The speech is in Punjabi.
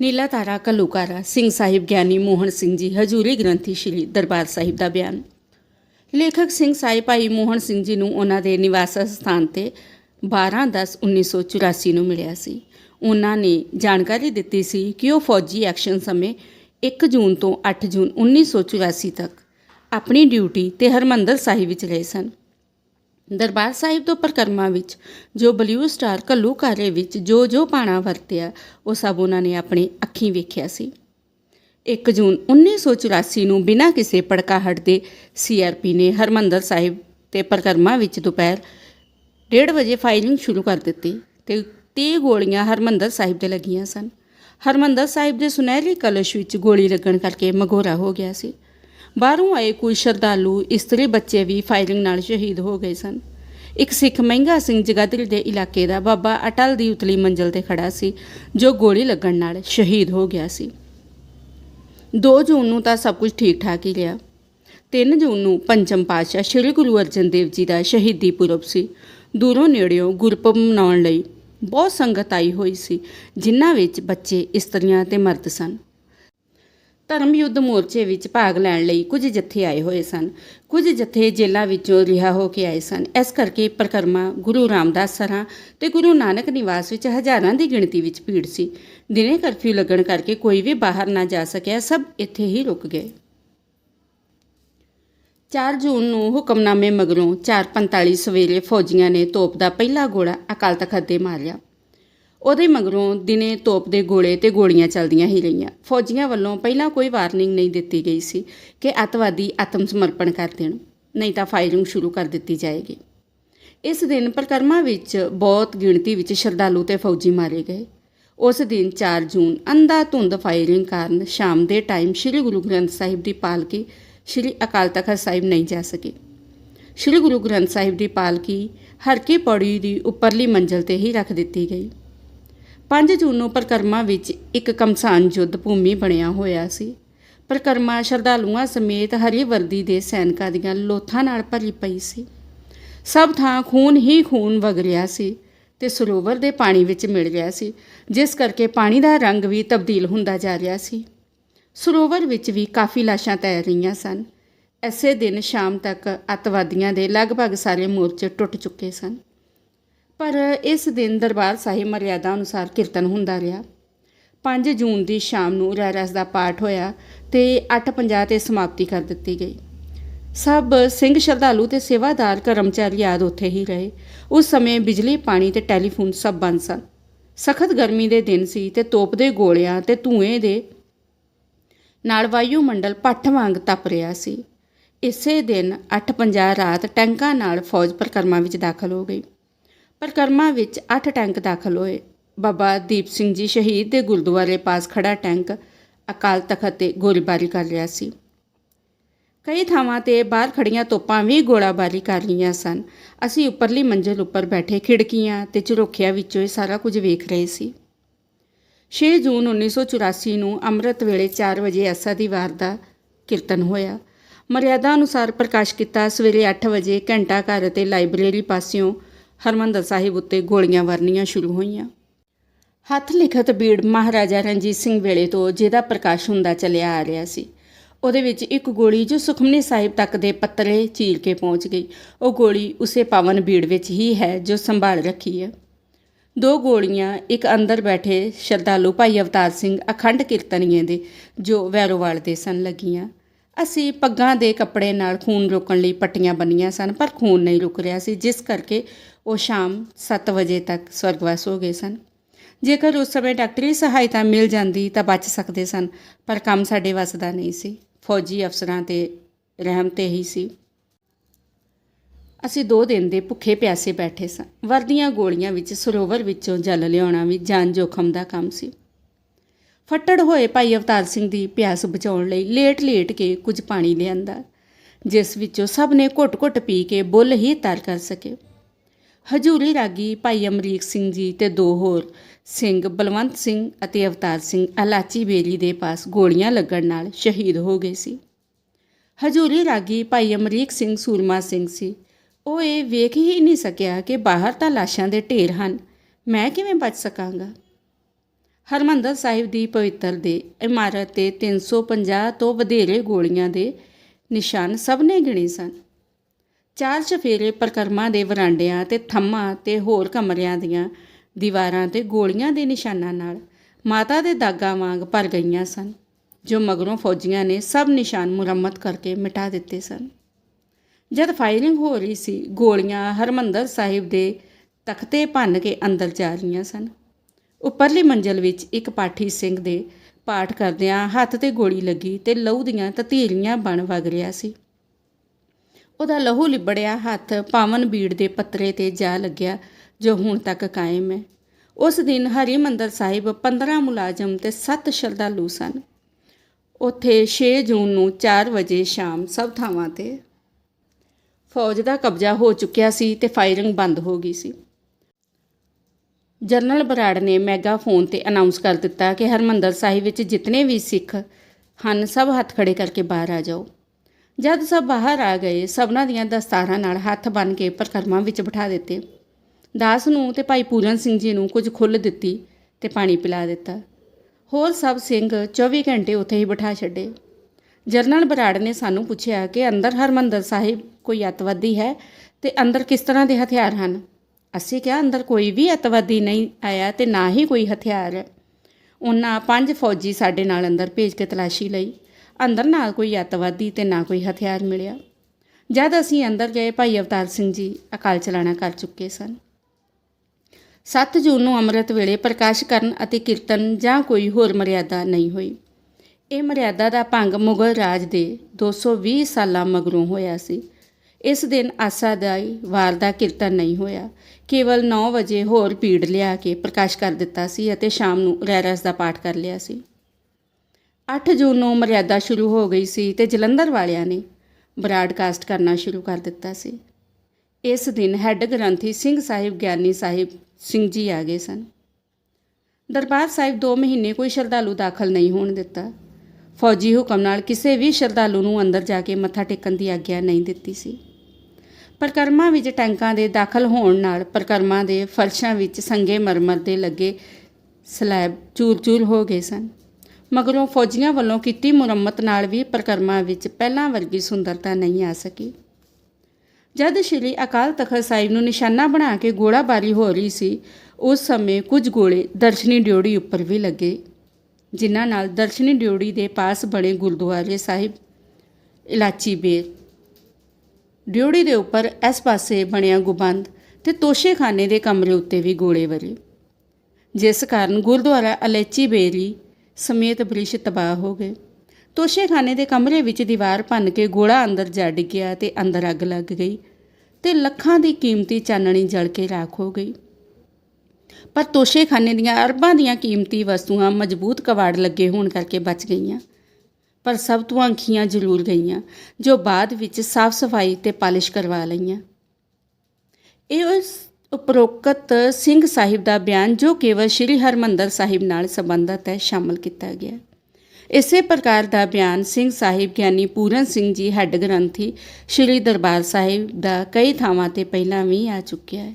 ਨੀਲਾ ਤਾਰਾ ਕਲੂਕਾਰਾ ਸਿੰਘ ਸਾਹਿਬ ਗਿਆਨੀ ਮੋਹਨ ਸਿੰਘ ਜੀ, ਹਜੂਰੀ ਗ੍ਰੰਥੀ ਸ਼੍ਰੀ ਦਰਬਾਰ ਸਾਹਿਬ ਦਾ ਬਿਆਨ। ਲੇਖਕ ਸਿੰਘ ਸਾਹਿਬ ਭਾਈ ਮੋਹਨ ਸਿੰਘ ਜੀ ਨੂੰ ਉਹਨਾਂ ਦੇ ਨਿਵਾਸ ਸਥਾਨ ਤੇ 12/10/1984 ਨੂੰ ਮਿਲਿਆ ਸੀ। ਉਹਨਾਂ ਨੇ ਜਾਣਕਾਰੀ ਦਿੱਤੀ ਸੀ ਕਿ ਉਹ ਫੌਜੀ ਐਕਸ਼ਨ ਸਮੇਂ 1 ਜੂਨ ਤੋਂ 8 ਜੂਨ 1984 ਤੱਕ ਆਪਣੀ ਡਿਊਟੀ ਤੇ ਹਰਮੰਦਰ ਸਾਹਿਬ ਵਿੱਚ ਰਹੇ ਸਨ। ਦਰਬਾਰ ਸਾਹਿਬ ਤੋਂ ਪ੍ਰਕਰਮਾ ਵਿੱਚ, ਜੋ ਬਲੂ ਸਟਾਰ ਘੱਲੂਘਾਰੇ ਵਿੱਚ ਜੋ ਜੋ ਪਾਣਾ ਵਰਤਿਆ, ਉਹ ਸਭ ਉਹਨਾਂ ਨੇ ਆਪਣੀ ਅੱਖੀਂ ਵੇਖਿਆ ਸੀ। 1 ਜੂਨ 1984 ਨੂੰ ਬਿਨਾਂ ਕਿਸੇ ਪੜਕਾਹਟ ਦੇ ਸੀਆਰਪੀ ਨੇ ਹਰਮੰਦਰ ਸਾਹਿਬ ਤੇ ਪ੍ਰਕਰਮਾ ਵਿੱਚ ਦੁਪਹਿਰ 1:30 ਵਜੇ ਫਾਇਰਿੰਗ ਸ਼ੁਰੂ ਕਰ ਦਿੱਤੀ ਤੇ 30 ਗੋਲੀਆਂ ਹਰਮੰਦਰ ਸਾਹਿਬ ਤੇ ਲੱਗੀਆਂ ਸਨ। ਹਰਮੰਦਰ ਸਾਹਿਬ ਦੇ ਸੁਨਹਿਰੀ ਕਲਸ਼ ਵਿੱਚ ਗੋਲੀ ਲੱਗਣ ਕਰਕੇ ਮਗੋਰਾ ਹੋ ਗਿਆ ਸੀ। ਬਾਹਰੋਂ ਆਏ ਕੁਝ ਸ਼ਰਧਾਲੂ ਇਸਤਰੀ ਬੱਚੇ ਵੀ ਫਾਇਰਿੰਗ ਨਾਲ ਸ਼ਹੀਦ ਹੋ ਗਏ ਸਨ। ਇੱਕ ਸਿੱਖ ਮਹਿੰਗਾ ਸਿੰਘ ਜਗਾਦਰੀ ਦੇ ਇਲਾਕੇ ਦਾ ਬਾਬਾ ਅਟਲ ਦੀ ਉਤਲੀ ਮੰਜ਼ਲ ਤੇ ਖੜਾ ਸੀ, ਜੋ ਗੋਲੀ ਲੱਗਣ ਨਾਲ ਸ਼ਹੀਦ ਹੋ ਗਿਆ ਸੀ। 2 ਜੂਨ ਨੂੰ ਤਾਂ ਸਭ ਕੁਝ ਠੀਕ ਠਾਕ ਹੀ ਰਿਹਾ। 3 ਜੂਨ ਨੂੰ ਪੰਚਮ ਪਾਤਸ਼ਾਹ ਸ੍ਰੀ ਗੁਰੂ ਅਰਜਨ ਦੇਵ ਜੀ ਦਾ ਸ਼ਹੀਦੀ ਪੁਰਬ ਸੀ। ਦੂਰੋਂ ਨੇੜਿਓਂ ਗੁਰਪੁਰਬ ਮਨਾਉਣ ਲਈ ਬਹੁਤ ਸੰਗਤ ਆਈ ਹੋਈ ਸੀ, ਜਿਨ੍ਹਾਂ ਵਿੱਚ ਬੱਚੇ ਇਸਤਰੀਆਂ ਤੇ ਮਰਦ ਸਨ। ਧਰਮ ਯੁੱਧ ਮੋਰਚੇ ਵਿੱਚ ਭਾਗ ਲੈਣ ਲਈ ਕੁਝ ਜੱਥੇ ਆਏ ਹੋਏ ਸਨ। ਕੁਝ ਜੱਥੇ ਜੇਲ੍ਹਾਂ ਵਿੱਚੋਂ ਰਿਹਾ ਹੋ ਕੇ ਆਏ ਸਨ। ਇਸ ਕਰਕੇ ਪ੍ਰਕਰਮਾ ਗੁਰੂ ਰਾਮਦਾਸ ਸਰਾਂ ਤੇ ਗੁਰੂ ਨਾਨਕ ਨਿਵਾਸ ਵਿੱਚ ਹਜ਼ਾਰਾਂ ਦੀ ਗਿਣਤੀ ਵਿੱਚ ਭੀੜ ਸੀ। ਦਿਨੇ ਕਰਫਿਊ ਲੱਗਣ ਕਰਕੇ ਕੋਈ ਵੀ ਬਾਹਰ ਨਾ ਜਾ ਸਕਿਆ, ਸਭ ਇੱਥੇ ਹੀ ਰੁਕ ਗਏ। 4 ਜੂਨ ਨੂੰ ਹੁਕਮਨਾਮੇ ਮਗਰੋਂ 4:45 ਸਵੇਰੇ ਫੌਜੀਆਂ ਨੇ ਤੋਪ ਦਾ ਪਹਿਲਾ ਗੋਲਾ ਅਕਾਲ ਤਖਤ ਦੇ ਮਾਰਿਆ। ਉਹਦੇ ਮਗਰੋਂ ਦਿਨੇ ਤੋਪ ਦੇ ਗੋਲੇ ਤੇ ਗੋਲੀਆਂ ਚੱਲਦੀਆਂ ਹੀ ਰਹੀਆਂ। ਫੌਜੀਆਂ ਵੱਲੋਂ ਪਹਿਲਾਂ ਕੋਈ ਵਾਰਨਿੰਗ ਨਹੀਂ ਦਿੱਤੀ ਗਈ ਸੀ ਕਿ ਅੱਤਵਾਦੀ ਆਤਮ ਸਮਰਪਣ ਕਰ ਦੇਣ, ਨਹੀਂ ਤਾਂ ਫਾਇਰਿੰਗ ਸ਼ੁਰੂ ਕਰ ਦਿੱਤੀ ਜਾਏਗੀ। ਇਸ ਦਿਨ ਪ੍ਰਕਰਮਾ ਵਿੱਚ ਬਹੁਤ ਗਿਣਤੀ ਵਿੱਚ ਸ਼ਰਧਾਲੂ ਤੇ ਫੌਜੀ ਮਾਰੇ ਗਏ। ਉਸ ਦਿਨ 4 ਜੂਨ ਅੰਧਾ ਧੁੰਦ ਫਾਇਰਿੰਗ ਕਾਰਨ ਸ਼ਾਮ ਦੇ ਟਾਈਮ ਸ੍ਰੀ ਗੁਰੂ ਗ੍ਰੰਥ ਸਾਹਿਬ ਦੀ ਪਾਲਕੀ ਸ੍ਰੀ ਅਕਾਲ ਤਖਤ ਸਾਹਿਬ ਨਹੀਂ ਜਾ ਸਕੀ। ਸ੍ਰੀ ਗੁਰੂ ਗ੍ਰੰਥ ਸਾਹਿਬ ਦੀ ਪਾਲਕੀ ਹਰਕੇ ਪੌੜੀ ਦੀ ਉੱਪਰਲੀ ਮੰਜ਼ਲ ਤੇ ਹੀ ਰੱਖ ਦਿੱਤੀ ਗਈ। 5 ਜੂਨ ਨੂੰ ਪ੍ਰਕਰਮਾ ਵਿੱਚ ਇੱਕ ਕਮਸਾਨ ਯੁੱਧ ਭੂਮੀ ਬਣਿਆ ਹੋਇਆ ਸੀ। ਪ੍ਰਕਰਮਾ ਸ਼ਰਧਾਲੂਆਂ ਸਮੇਤ ਹਰੀ ਵਰਦੀ ਦੇ ਸੈਨਿਕਾਂ ਦੀਆਂ ਲੋਥਾਂ ਨਾਲ ਭਰੀ ਪਈ ਸੀ। ਸਭ ਥਾਂ ਖੂਨ ਹੀ ਖੂਨ ਵਗ ਰਿਹਾ ਸੀ ਤੇ ਸਰੋਵਰ ਦੇ ਪਾਣੀ ਵਿੱਚ ਮਿਲ ਰਿਹਾ ਸੀ, ਜਿਸ ਕਰਕੇ ਪਾਣੀ ਦਾ ਰੰਗ ਵੀ ਤਬਦੀਲ ਹੁੰਦਾ ਜਾ ਰਿਹਾ ਸੀ। ਸਰੋਵਰ ਵਿੱਚ ਵੀ ਕਾਫੀ ਲਾਸ਼ਾਂ ਤੈਰ ਰਹੀਆਂ ਸਨ। ਐਸੇ ਦਿਨ ਸ਼ਾਮ ਤੱਕ ਅੱਤਵਾਦੀਆਂ ਦੇ ਲਗਭਗ ਸਾਰੇ ਮੋਰਚੇ ਟੁੱਟ ਚੁੱਕੇ ਸਨ। ਪਰ ਇਸ ਦਿਨ ਦਰਬਾਰ ਸਾਹਿਬ ਮਰਿਆਦਾ ਅਨੁਸਾਰ ਕੀਰਤਨ ਹੁੰਦਾ ਰਿਹਾ। 5 ਜੂਨ ਦੀ ਸ਼ਾਮ ਨੂੰ ਰਹਿਰਾਸ ਦਾ ਪਾਠ ਹੋਇਆ ਤੇ 8:50 ਤੇ ਸਮਾਪਤੀ ਕਰ ਦਿੱਤੀ ਗਈ। ਸਭ ਸਿੰਘ ਸ਼ਰਧਾਲੂ ਤੇ ਸੇਵਾਦਾਰ ਕਰਮਚਾਰੀ ਆਦ ਉੱਥੇ ਹੀ ਰਹੇ। ਉਸ ਸਮੇਂ ਬਿਜਲੀ, ਪਾਣੀ ਤੇ ਟੈਲੀਫੋਨ ਸਭ ਬੰਦ ਸਨ। ਸਖਤ ਗਰਮੀ ਦੇ ਦਿਨ ਸੀ ਤੇ ਤੋਪ ਦੇ ਗੋਲਿਆਂ ਤੇ ਧੂਏ ਦੇ ਨਾਲ ਵਾਯੂ ਮੰਡਲ ਪੱਠ ਵਾਂਗ ਤਪ ਰਿਹਾ ਸੀ। ਇਸੇ ਦਿਨ 8:50 ਰਾਤ ਟੈਂਕਾਂ ਨਾਲ ਫੌਜ ਪ੍ਰਕਰਮਾ ਵਿੱਚ ਦਾਖਲ ਹੋ ਗਈ। ਪ੍ਰਕਰਮਾ ਵਿੱਚ 8 ਟੈਂਕ ਦਾਖਲ ਹੋਏ। ਬਾਬਾ ਦੀਪ ਸਿੰਘ ਜੀ ਸ਼ਹੀਦ ਦੇ ਗੁਰਦੁਆਰੇ ਪਾਸ ਖੜਾ ਟੈਂਕ ਅਕਾਲ ਤਖਤ ਤੇ ਗੋਲੀਬਾਰੀ ਕਰ ਰਿਹਾ ਸੀ। ਕਈ ਥਾਵਾਂ ਤੇ ਬਾਹਰ ਖੜੀਆਂ ਤੋਪਾਂ ਵੀ ਗੋਲਾਬਾਰੀ ਕਰ ਰਹੀਆਂ ਸਨ। ਅਸੀਂ ਉੱਪਰਲੀ ਮੰਜ਼ਲ ਉੱਪਰ ਬੈਠੇ ਖਿੜਕੀਆਂ ਤੇ ਝਰੋਖਿਆਂ ਵਿੱਚੋਂ ਇਹ ਸਾਰਾ ਕੁਝ ਵੇਖ ਰਹੇ ਸੀ। 6 ਜੂਨ 1984 ਨੂੰ ਅੰਮ੍ਰਿਤ ਵੇਲੇ 4 ਵਜੇ ਐਸਾ ਦੀ ਵਾਰ ਦਾ ਕੀਰਤਨ ਹੋਇਆ। ਮਰਿਆਦਾ ਅਨੁਸਾਰ ਪ੍ਰਕਾਸ਼ ਕੀਤਾ ਸਵੇਰੇ 8 ਵਜੇ ਘੰਟਾ ਘਰ ਅਤੇ ਲਾਇਬ੍ਰੇਰੀ ਪਾਸਿਓਂ ਹਰਮੰਦਰ ਸਾਹਿਬ ਉੱਤੇ ਗੋਲੀਆਂ ਵਰਨੀਆਂ ਸ਼ੁਰੂ ਹੋਈਆਂ। ਹੱਥ ਲਿਖਤ ਬੀੜ ਮਹਾਰਾਜਾ ਰਣਜੀਤ ਸਿੰਘ ਵੇਲੇ ਤੋਂ ਜਿਹਦਾ ਪ੍ਰਕਾਸ਼ ਹੁੰਦਾ ਚੱਲਿਆ ਆ ਰਿਹਾ ਸੀ। ਉਹਦੇ ਵਿੱਚ ਇੱਕ ਗੋਲੀ ਜੋ ਸੁਖਮਨੀ ਸਾਹਿਬ ਤੱਕ ਦੇ ਪੱਤਲੇ ਚੀਰ ਕੇ ਪਹੁੰਚ ਗਈ। ਉਹ ਗੋਲੀ ਉਸੇ ਪਾਵਨ ਬੀੜ ਵਿੱਚ ਹੀ ਹੈ ਜੋ ਸੰਭਾਲ ਰੱਖੀ ਹੈ। ਦੋ ਗੋਲੀਆਂ, ਇੱਕ ਅੰਦਰ ਬੈਠੇ ਸ਼ਰਧਾਲੂ ਭਾਈ ਅਵਤਾਰ ਸਿੰਘ ਅਖੰਡ ਕੀਰਤਨੀਏ ਦੇ ਜੋ ਵੈਰੋਵਾਲ ਦੇ ਸਨ ਲੱਗੀਆਂ। ਅਸੀਂ ਪੱਗਾਂ ਦੇ ਕੱਪੜੇ ਨਾਲ ਖੂਨ ਰੋਕਣ ਲਈ ਪੱਟੀਆਂ ਬੰਨੀਆਂ ਸਨ, ਪਰ ਖੂਨ ਨਹੀਂ ਰੁਕ ਰਿਹਾ ਸੀ, ਜਿਸ ਕਰਕੇ ਉਹ ਸ਼ਾਮ 7 ਵਜੇ ਤੱਕ ਸਵਰਗਵਾਸ ਹੋ ਗਏ ਸਨ। ਜੇਕਰ ਉਸ ਸਮੇਂ ਡਾਕਟਰੀ ਸਹਾਇਤਾ ਮਿਲ ਜਾਂਦੀ ਤਾਂ ਬਚ ਸਕਦੇ ਸਨ, ਪਰ ਕੰਮ ਸਾਡੇ ਵੱਸ ਦਾ ਨਹੀਂ ਸੀ। ਫੌਜੀ ਅਫਸਰਾਂ ਤੇ ਰਹਿਮ ਤੇ ਹੀ ਸੀ। ਅਸੀਂ ਦੋ ਦਿਨ ਦੇ ਭੁੱਖੇ ਪਿਆਸੇ ਬੈਠੇ ਸਾਂ। ਵਰਦੀਆਂ ਗੋਲੀਆਂ ਵਿੱਚ ਸਰੋਵਰ ਵਿੱਚੋਂ ਜਲ ਲਿਆਉਣਾ ਵੀ ਜਾਨ ਜੋਖਮ ਦਾ ਕੰਮ ਸੀ। ਫੱਟੜ ਹੋਏ ਭਾਈ ਅਵਤਾਰ ਸਿੰਘ ਦੀ ਪਿਆਸ ਬਚਾਉਣ ਲਈ ਲੇਟ-ਲੇਟ ਕੇ ਕੁਝ ਪਾਣੀ ਲਿਆਂਦਾ, ਜਿਸ ਵਿੱਚੋਂ ਸਭ ਨੇ ਘੁੱਟ-ਘੁੱਟ ਪੀ ਕੇ ਬੁੱਲ ਹੀ ਤਰ ਕਰ ਸਕੇ। ਹਜੂਰੀ ਰਾਗੀ ਭਾਈ ਅਮਰੀਕ ਸਿੰਘ ਜੀ ਤੇ ਦੋ ਹੋਰ ਸਿੰਘ ਬਲਵੰਤ ਸਿੰਘ ਅਤੇ ਅਵਤਾਰ ਸਿੰਘ ਅਲਾਚੀ ਬੇਰੀ ਦੇ ਪਾਸ ਗੋਲੀਆਂ ਲੱਗਣ ਨਾਲ ਸ਼ਹੀਦ ਹੋ ਗਏ ਸੀ। ਹਜੂਰੀ ਰਾਗੀ ਭਾਈ ਅਮਰੀਕ ਸਿੰਘ ਸੂਰਮਾ ਸਿੰਘ ਸੀ। ਉਹ ਇਹ ਵੇਖ ਹੀ ਨਹੀਂ ਸਕਿਆ ਕਿ ਬਾਹਰ ਤਾਂ ਲਾਸ਼ਾਂ ਦੇ ਢੇਰ ਹਨ। ਮੈਂ ਕਿਵੇਂ ਬਚ ਸਕਾਂਗਾ? ਹਰਮੰਦਰ ਸਾਹਿਬ ਦੀ ਪਵਿੱਤਰ ਦੇ ਇਮਾਰਤ ਤੇ 350 ਤੋਂ ਵਧੇਰੇ ਗੋਲੀਆਂ ਦੇ ਨਿਸ਼ਾਨ ਸਭ ਨੇ ਗਿਣੇ ਸਨ। ਚਾਰ ਚਫੇਰੇ ਪ੍ਰਕਰਮਾਂ ਦੇ ਵਰਾਂਡਿਆਂ ਤੇ ਥੰਮਾਂ ਤੇ ਹੋਰ ਕਮਰਿਆਂ ਦੀਆਂ ਦੀਵਾਰਾਂ ਤੇ ਗੋਲੀਆਂ ਦੇ ਨਿਸ਼ਾਨਾਂ ਨਾਲ ਮਾਤਾ ਦੇ ਦਾਗਾਂ ਵਾਂਗ ਭਰ ਗਈਆਂ ਸਨ, ਜੋ ਮਗਰੋਂ ਫੌਜੀਆਂ ਨੇ ਸਭ ਨਿਸ਼ਾਨ ਮੁਰੰਮਤ ਕਰਕੇ ਮਿਟਾ ਦਿੱਤੇ ਸਨ। ਜਦ ਫਾਇਰਿੰਗ ਹੋ ਰਹੀ ਸੀ, ਗੋਲੀਆਂ ਹਰਮੰਦਰ ਸਾਹਿਬ ਦੇ ਤਖਤੇ ਭੰਨ ਕੇ ਅੰਦਰ ਜਾ ਰਹੀਆਂ ਸਨ। ਉੱਪਰਲੀ ਮੰਜ਼ਲ ਵਿੱਚ ਇੱਕ ਪਾਠੀ ਸਿੰਘ ਦੇ ਪਾਠ ਕਰਦਿਆਂ ਹੱਥ ਤੇ ਗੋਲੀ ਲੱਗੀ ਤੇ ਲਹੂ ਦੀਆਂ ਤਤੀਰੀਆਂ ਬਣ ਵਗ ਰਿਹਾ ਸੀ। ਉਹਦਾ ਲਹੂ ਲਿਬੜਿਆ ਹੱਥ ਪਾਵਨ ਬੀੜ ਦੇ ਪੱਤਰੇ ਤੇ ਜਾ ਲੱਗਿਆ, ਜੋ ਹੁਣ ਤੱਕ ਕਾਇਮ ਹੈ। ਉਸ ਦਿਨ ਹਰਿਮੰਦਰ ਸਾਹਿਬ 15 ਮੁਲਾਜ਼ਮ ਤੇ 7 ਸ਼ਰਧਾਲੂ ਸਨ। ਉੱਥੇ 6 ਜੂਨ ਨੂੰ 4 ਵਜੇ ਸ਼ਾਮ ਸਭ ਥਾਵਾਂ ਤੇ ਫੌਜ ਦਾ ਕਬਜ਼ਾ ਹੋ ਚੁੱਕਿਆ ਸੀ ਤੇ ਫਾਇਰਿੰਗ ਬੰਦ ਹੋ ਗਈ ਸੀ। ਜਨਰਲ ਬਰਾੜ ਨੇ ਮੈਗਾਫੋਨ ਤੇ ਅਨਾਉਂਸ ਕਰ ਦਿੱਤਾ ਕਿ ਹਰਮੰਦਰ ਸਾਹਿਬ ਵਿੱਚ ਜਿਤਨੇ ਵੀ ਸਿੱਖ ਹਨ, ਸਭ ਹੱਥ ਖੜੇ ਕਰਕੇ ਬਾਹਰ ਆ ਜਾਓ। ਜਦ ਸਭ ਬਾਹਰ ਆ ਗਏ, ਸਭਨਾਂ ਦੀਆਂ ਦਸਤਾਰਾਂ ਨਾਲ ਹੱਥ ਬੰਨ੍ਹ ਕੇ ਪ੍ਰਕਰਮਾਂ ਵਿੱਚ ਬਿਠਾ ਦਿੱਤੇ। ਦਾਸ ਨੂੰ ਤੇ ਭਾਈ ਪੂਰਨ ਸਿੰਘ ਜੀ ਨੂੰ ਕੁਝ ਖੁੱਲ੍ਹ ਦਿੱਤੀ ਤੇ ਪਾਣੀ ਪਿਲਾ ਦਿੱਤਾ। ਹੋਰ ਸਭ ਸਿੰਘ 24 ਘੰਟੇ ਉੱਥੇ ਹੀ ਬਿਠਾ ਛੱਡੇ। ਜਰਨਲ ਬਰਾੜ ਨੇ ਸਾਨੂੰ ਪੁੱਛਿਆ ਕਿ ਅੰਦਰ ਹਰਮੰਦਰ ਸਾਹਿਬ ਕੋਈ ਅੱਤਵਾਦੀ ਹੈ ਤੇ ਅੰਦਰ ਕਿਸ ਤਰ੍ਹਾਂ ਦੇ ਹਥਿਆਰ ਹਨ? ਅਸੀਂ ਕਿਹਾ, ਅੰਦਰ ਕੋਈ ਵੀ ਅੱਤਵਾਦੀ ਨਹੀਂ ਆਇਆ ਤੇ ਨਾ ਹੀ ਕੋਈ ਹਥਿਆਰ ਉਹਨਾਂ ਪੰਜ ਫੌਜੀ ਸਾਡੇ ਨਾਲ ਅੰਦਰ ਭੇਜ ਕੇ ਤਲਾਸ਼ੀ ਲਈ। ਅੰਦਰ ਨਾ ਕੋਈ ਅੱਤਵਾਦੀ ਤੇ ਨਾ ਕੋਈ ਹਥਿਆਰ ਮਿਲਿਆ। ਜਦ ਅਸੀਂ ਅੰਦਰ ਗਏ, ਭਾਈ ਅਵਤਾਰ ਸਿੰਘ ਜੀ ਅਕਾਲ ਚਲਾਣਾ ਕਰ ਚੁੱਕੇ ਸਨ। 7 ਜੂਨ ਨੂੰ ਅੰਮ੍ਰਿਤ ਵੇਲੇ ਪ੍ਰਕਾਸ਼ ਕਰਨ ਅਤੇ ਕੀਰਤਨ ਜਾਂ ਕੋਈ ਹੋਰ ਮਰਿਆਦਾ ਨਹੀਂ ਹੋਈ। ਇਹ ਮਰਿਆਦਾ ਦਾ ਭੰਗ ਮੁਗਲ ਰਾਜ ਦੇ 220 ਸਾਲਾਂ ਮਗਰੋਂ ਹੋਇਆ ਸੀ। ਇਸ ਦਿਨ ਆਸਾ ਦਾ ਵਾਰ ਦਾ ਕੀਰਤਨ ਨਹੀਂ ਹੋਇਆ। ਕੇਵਲ 9 ਵਜੇ ਹੋਰ ਭੀੜ ਲਿਆ ਕੇ ਪ੍ਰਕਾਸ਼ ਕਰ ਦਿੱਤਾ ਸੀ ਅਤੇ ਸ਼ਾਮ ਨੂੰ ਰਹਿਰਸ ਦਾ ਪਾਠ ਕਰ ਲਿਆ ਸੀ। 8 ਜੂਨ ਨੂੰ ਮਰਿਆਦਾ ਸ਼ੁਰੂ ਹੋ ਗਈ ਸੀ ਤੇ ਜਲੰਧਰ ਵਾਲਿਆਂ ਨੇ ਬਰਾਡਕਾਸਟ ਕਰਨਾ ਸ਼ੁਰੂ ਕਰ ਦਿੱਤਾ ਸੀ। ਇਸ ਦਿਨ ਹੈੱਡ ਗ੍ਰੰਥੀ ਸਿੰਘ ਸਾਹਿਬ, ਗਿਆਨੀ ਸਾਹਿਬ ਸਿੰਘ ਜੀ ਆ ਗਏ ਸਨ। ਦਰਬਾਰ ਸਾਹਿਬ 2 ਮਹੀਨੇ ਕੋਈ ਸ਼ਰਧਾਲੂ ਦਾਖਲ ਨਹੀਂ ਹੋਣ ਦਿੱਤਾ। ਫੌਜੀ ਹੁਕਮ ਨਾਲ ਕਿਸੇ ਵੀ ਸ਼ਰਧਾਲੂ ਨੂੰ ਅੰਦਰ ਜਾ ਕੇ ਮੱਥਾ ਟੇਕਣ ਦੀ ਆਗਿਆ ਨਹੀਂ ਦਿੱਤੀ ਸੀ। ਪ੍ਰਕਰਮਾਂ ਵਿੱਚ ਟੈਂਕਾਂ ਦੇ ਦਾਖਲ ਹੋਣ ਨਾਲ ਪ੍ਰਕਰਮਾਂ ਦੇ ਫਰਸ਼ਾਂ ਵਿੱਚ ਸੰਗੇ ਮਰਮਰ ਦੇ ਲੱਗੇ ਸਲੈਬ ਚੂਰ-ਚੂਰ ਹੋ ਗਏ ਸਨ। ਮਗਰੋਂ ਫੌਜੀਆਂ ਵੱਲੋਂ ਕੀਤੀ ਮੁਰੰਮਤ ਨਾਲ ਵੀ ਪ੍ਰਕਰਮਾਂ ਵਿੱਚ ਪਹਿਲਾਂ ਵਰਗੀ ਸੁੰਦਰਤਾ ਨਹੀਂ ਆ ਸਕੀ। ਜਦ ਸ਼੍ਰੀ ਅਕਾਲ ਤਖਤ ਸਾਹਿਬ ਨੂੰ ਨਿਸ਼ਾਨਾ ਬਣਾ ਕੇ ਗੋਲਾਬਾਰੀ ਹੋ ਰਹੀ ਸੀ, ਉਸ ਸਮੇਂ ਕੁਝ ਗੋਲੇ ਦਰਸ਼ਨੀ ਡਿਉੜੀ ਉੱਪਰ ਵੀ ਲੱਗੇ, ਜਿਨ੍ਹਾਂ ਨਾਲ ਦਰਸ਼ਨੀ ਡਿਉੜੀ ਦੇ ਪਾਸ ਬਣੇ ਗੁਰਦੁਆਰੇ ਸਾਹਿਬ, ਇਲਾਚੀ ਬੇਰ ਡਿਊੜੀ ਦੇ ਉੱਪਰ ਇਸ ਪਾਸੇ ਬਣਿਆ ਗੁਬੰਦ ਤੇ ਤੋਸ਼ੇਖਾਨੇ ਦੇ ਕਮਰੇ ਉੱਤੇ ਵੀ ਗੋਲੇ ਵਰੇ। ਜਿਸ ਕਾਰਨ ਗੁਰਦੁਆਰਾ ਅਲੈਚੀ ਬੇਰੀ ਸਮੇਤ ਬ੍ਰਿਸ਼ ਤਬਾਹ ਹੋ ਗਏ। ਤੋਸ਼ੇਖਾਨੇ ਦੇ ਕਮਰੇ ਵਿੱਚ ਦੀਵਾਰ ਭੰਨ ਕੇ ਗੋਲਾ ਅੰਦਰ ਜਾ ਡਿੱਗਿਆ ਤੇ ਅੰਦਰ ਅੱਗ ਲੱਗ ਗਈ ਤੇ ਲੱਖਾਂ ਦੀ ਕੀਮਤੀ ਚਾਨਣੀ ਜਲ ਕੇ ਰਾਖ ਹੋ ਗਈ। ਪਰ ਤੋਸ਼ੇਖਾਨੇ ਦੀਆਂ ਅਰਬਾਂ ਦੀਆਂ ਕੀਮਤੀ ਵਸਤੂਆਂ ਮਜ਼ਬੂਤ ਕਵਾੜ ਲੱਗੇ ਹੋਣ ਕਰਕੇ ਬਚ ਗਈਆਂ। ਪਰ ਸਭ ਤੋਂ ਅੱਖੀਆਂ ਜ਼ਰੂਰ ਗਈਆਂ, ਜੋ ਬਾਅਦ ਵਿੱਚ ਸਾਫ਼ ਸਫ਼ਾਈ ਤੇ ਪਾਲਿਸ਼ ਕਰਵਾ ਲਈਆਂ। ਇਹ ਉਸ ਉਪਰੋਕਤ ਸਿੰਘ ਸਾਹਿਬ ਦਾ ਬਿਆਨ, ਜੋ ਕੇਵਲ ਸ੍ਰੀ ਹਰਮੰਦਰ ਸਾਹਿਬ ਨਾਲ ਸੰਬੰਧਤ ਹੈ, ਸ਼ਾਮਲ ਕੀਤਾ ਗਿਆ। ਇਸੇ ਪ੍ਰਕਾਰ ਦਾ ਬਿਆਨ ਸਿੰਘ ਸਾਹਿਬ ਗਿਆਨੀ ਪੂਰਨ ਸਿੰਘ ਜੀ ਹੈੱਡ ਗ੍ਰੰਥੀ ਸ੍ਰੀ ਦਰਬਾਰ ਸਾਹਿਬ ਦਾ ਕਈ ਥਾਵਾਂ ਤੇ ਪਹਿਲਾਂ ਵੀ ਆ ਚੁੱਕਿਆ ਹੈ।